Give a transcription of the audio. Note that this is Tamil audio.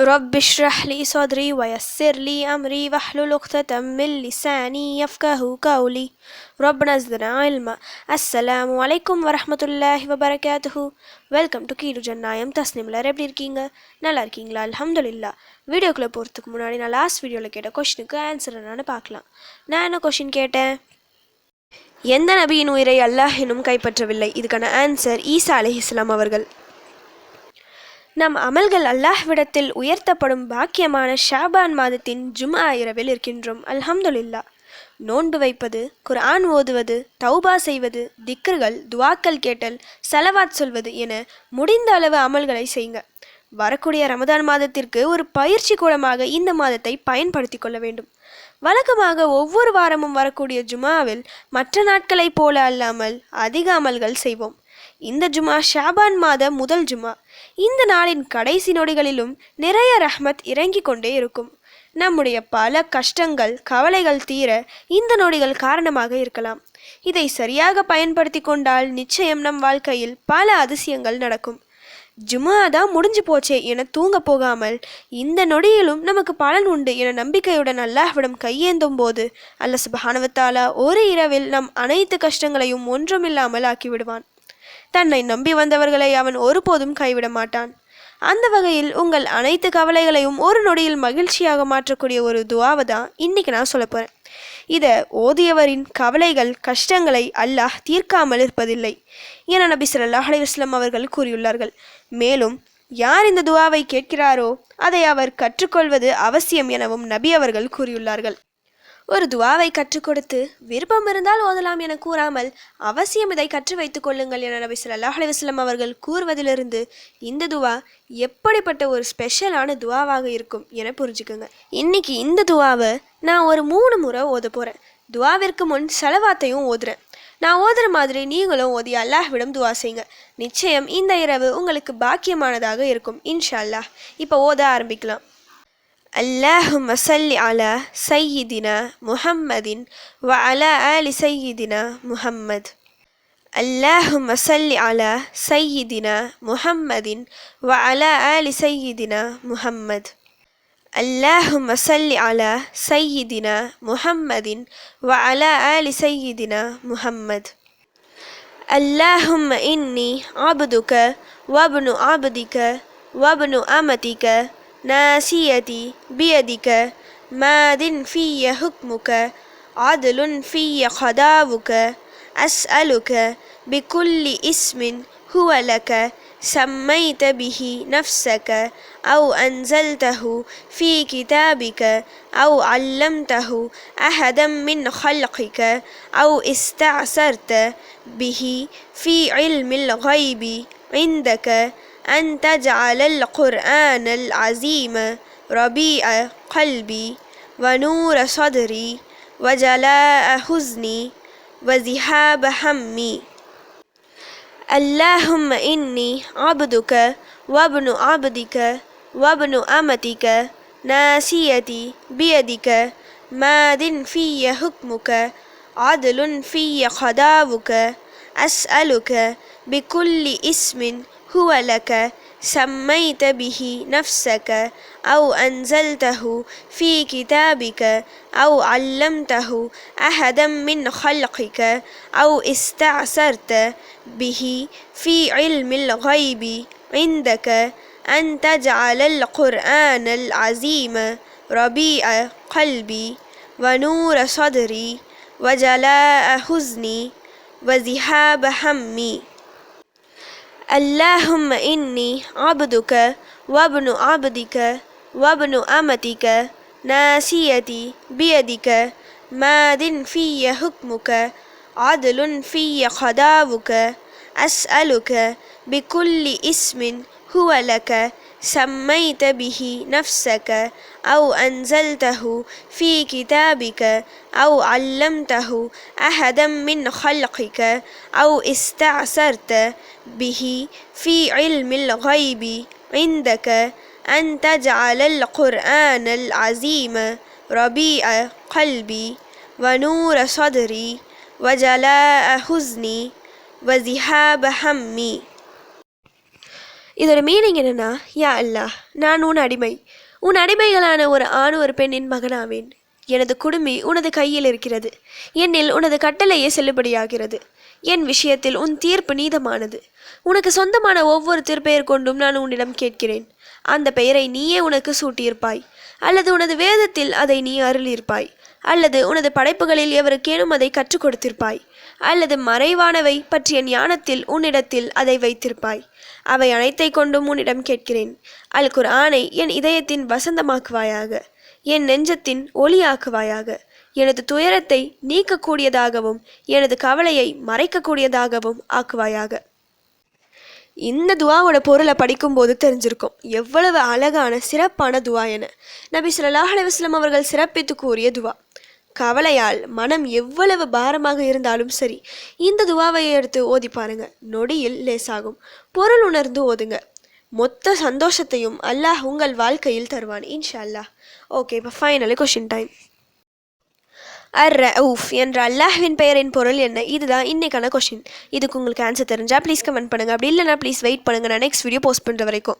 رب اشرح لي صدري ويسر لي أمري واحلل عقدة من لساني يفقه قولي ربنا زدنا علما السلام عليكم ورحمة الله وبركاته வெல்கம் டு கீடு ஜன்னாயம் தஸ்னிம்லர் எப்படி இருக்கீங்க நல்லா இருக்கீங்களா அல்ஹம்துலில்லா வீடியோக்குள்ளே போகிறதுக்கு முன்னாடி நான் லாஸ்ட் வீடியோவில் கேட்ட கொஷினுக்கு ஆன்சர் என்னன்னு பார்க்கலாம் நான் என்ன கொஷின் கேட்டேன் எந்த நபியின் உயிரை அல்லாஹ் இன்னும் கைப்பற்றவில்லை இதுக்கான ஆன்சர் ஈசா அலைஹிஸ்லாம் அவர்கள் நம் அமல்கள் அல்லாஹ்விடத்தில் உயர்த்தப்படும் பாக்கியமான ஷாபான் மாதத்தின் ஜும்ஆ இரவில் இருக்கின்றோம். அல்ஹம்துலில்லா நோன்பு வைப்பது குர்ஆன் ஓதுவது தௌபா செய்வது திக்ர்கள் துவாக்கள் கேட்டல் சலவாத் சொல்வது என முடிந்த அளவு அமல்களை செய்யுங்க வரக்கூடிய ரமதான் மாதத்திற்கு ஒரு பயிற்சி கூடமாக இந்த மாதத்தை பயன்படுத்தி கொள்ள வேண்டும். வழக்கமாக ஒவ்வொரு வாரமும் வரக்கூடிய ஜுமாவில் மற்ற நாட்களைப் போல அல்லாமல் அதிக அமல்கள் செய்வோம். இந்த ஜுமா ஷாபான் மாத முதல் ஜுமா இந்த நாளின் கடைசி நொடிகளிலும் நிறைய ரஹ்மத் இறங்கிக் கொண்டே இருக்கும். நம்முடைய பல கஷ்டங்கள் கவலைகள் தீர இந்த நொடிகள் காரணமாக இருக்கலாம். இதை சரியாக பயன்படுத்தி கொண்டால் நிச்சயம் நம் வாழ்க்கையில் பல அதிசயங்கள் நடக்கும். ஜுமா தான் முடிஞ்சு போச்சே என தூங்க போகாமல் இந்த நொடியிலும் நமக்கு பலன் உண்டு என நம்பிக்கையுடன் அல்லாஹ்விடம் கையேந்தும் போது அல்ல சுபஹானவத்தாலா ஒரு இரவில் நம் அனைத்து கஷ்டங்களையும் ஒன்றுமில்லாமல் ஆக்கிவிடுவான். தன்னை நம்பி வந்தவர்களை அவன் ஒருபோதும் கைவிட மாட்டான். அந்த வகையில் உங்கள் அனைத்து கவலைகளையும் ஒரு நொடியில் மகிழ்ச்சியாக மாற்றக்கூடிய ஒரு துவாவை தான் இன்னைக்கு நான் சொல்ல போகிறேன் இதை ஓதியவரின் கவலைகள் கஷ்டங்களை அல்லாஹ் தீர்க்காமல் இருப்பதில்லை என நபி சொல்லாஹ் அலைஹி அவர்கள் கூறியுள்ளார்கள். மேலும் யார் இந்த துவாவை கேட்கிறாரோ அதை அவர் கற்றுக்கொள்வது அவசியம் எனவும் நபி அவர்கள் கூறியுள்ளார்கள். ஒரு துவாவை கற்றுக் கொடுத்து விருப்பம் இருந்தால் ஓதலாம் என கூறாமல் அவசியம் இதை கற்று வைத்துக் கொள்ளுங்கள் என நபி சொல்லாஹ் அலைஹி அவர்கள் கூறுவதிலிருந்து இந்த துவா எப்படிப்பட்ட ஒரு ஸ்பெஷலான துவாவாக இருக்கும் என புரிஞ்சுக்குங்க. இன்னைக்கு இந்த துவாவை நான் ஒரு மூணு முறை ஓத போகிறேன் துவாவிற்கு முன் செலவாத்தையும் ஓதுறேன். நான் ஓதுற மாதிரி நீங்களும் ஓதி அல்லாஹ்விடம் துவா செய்யுங்க. நிச்சயம் இந்த இரவு உங்களுக்கு பாக்கியமானதாக இருக்கும். இன்ஷா அல்லாஹ். இப்போ ஓத ஆரம்பிக்கலாம். اللهم صل على سيدنا محمد وعلى آل سيدنا محمد. اللهم صل على سيدنا محمد وعلى آل سيدنا محمد. اللهم صل على سيدنا محمد وعلى آل سيدنا محمد. اللهم إني عبدك وابن عبدك وابن أمتك ناسيتي بيدك ماد في حكمك عدل في قضاؤك أسألك بكل اسم هو لك سميت به نفسك أو أنزلته في كتابك أو علمته أحدا من خلقك أو استعثرت به في علم الغيب عندك. أن تجعل القرآن العظيم ربيع قلبي ونور صدري وجلاء حزني وذهاب همي. اللهم إني عبدك وابن عبدك وابن أمتك ناسيتي بيدك ماد في حكمك عدل في قضاؤك أسألك بكل اسم هو لك سميت به نفسك أو أنزلته في كتابك أو علمته أحدا من خلقك أو استعثرت به في علم الغيب عندك أن تجعل القرآن العظيم ربيع قلبي ونور صدري وجلاء حزني وذهاب همي. اللهم إني عبدك وابن عبدك وابن أمتك ناسيتي بيدك ماد في حكمك عدل في قضاؤك أسألك بكل اسم هو لك. سميت به نفسك أو أنزلته في كتابك أو علمته أحدا من خلقك أو استعثرت به في علم الغيب عندك أن تجعل القرآن العظيم ربيع قلبي ونور صدري وجلاء حزني وذهاب همي. இதோட மீனிங் என்னென்னா யா அல்லா நான் உன் அடிமை. உன் அடிமைகளான ஒரு ஆண் ஒரு பெண்ணின் மகனாவேன். எனது குடுமி உனது கையில் இருக்கிறது. என்னில் உனது கட்டளையே செல்லுபடியாகிறது. என் விஷயத்தில் உன் தீர்ப்பு நீதமானது. உனக்கு சொந்தமான ஒவ்வொரு திருப்பெயர் கொண்டும் நான் உன்னிடம் கேட்கிறேன். அந்த பெயரை நீயே உனக்கு சூட்டியிருப்பாய். அல்லது உனது வேதத்தில் அதை நீ அருளியிருப்பாய். அல்லது உனது படைப்புகளில் எவருக்கேனும் அதை கற்றுக் கொடுத்திருப்பாய். அல்லது மறைவானவை பற்றிய ஞானத்தில் உன்னிடத்தில் அதை வைத்திருப்பாய். அவை அனைத்தை கொண்டும் உன்னிடம் கேட்கிறேன். அல் குர்ஆனை என் இதயத்தின் வசந்தமாக்குவாயாக. என் நெஞ்சத்தின் ஒளியாக்குவாயாக. எனது துயரத்தை நீக்கக்கூடியதாகவும் எனது கவலையை மறைக்கக்கூடியதாகவும் ஆக்குவாயாக. இந்த துவாவோட பொருளை படிக்கும்போது தெரிஞ்சிருக்கும். எவ்வளவு அழகான சிறப்பான துவா என. நபி சொல்லாஹ் அலுவலம் அவர்கள் சிறப்பித்து கூறிய துவா. கவலையால் மனம் எவ்வளவு பாரமாக இருந்தாலும் சரி இந்த துவாவை எடுத்து ஓதி பாருங்க. நொடியில் லேசாகும். பொருள் உணர்ந்து ஓதுங்க. மொத்த சந்தோஷத்தையும் அல்லாஹ் உங்கள் வாழ்க்கையில் தருவான் இன்ஷா அல்லாஹ் ஓகே இப்போ ஃபைனலி கொஷின் டைம் அர் ரவுஃப் என்ற அல்லாஹ்வின் பெயரின் பொருள் என்ன? இதுதான் இன்றைக்கான கொஷின் இதுக்கு உங்களுக்கு ஆன்சர் தெரிஞ்சால் ப்ளீஸ் கமெண்ட் பண்ணுங்க. அப்படி இல்லைனா ப்ளீஸ் வெயிட் பண்ணுங்கள் நான் நெக்ஸ்ட் வீடியோ போஸ்ட் பண்ணுற வரைக்கும்.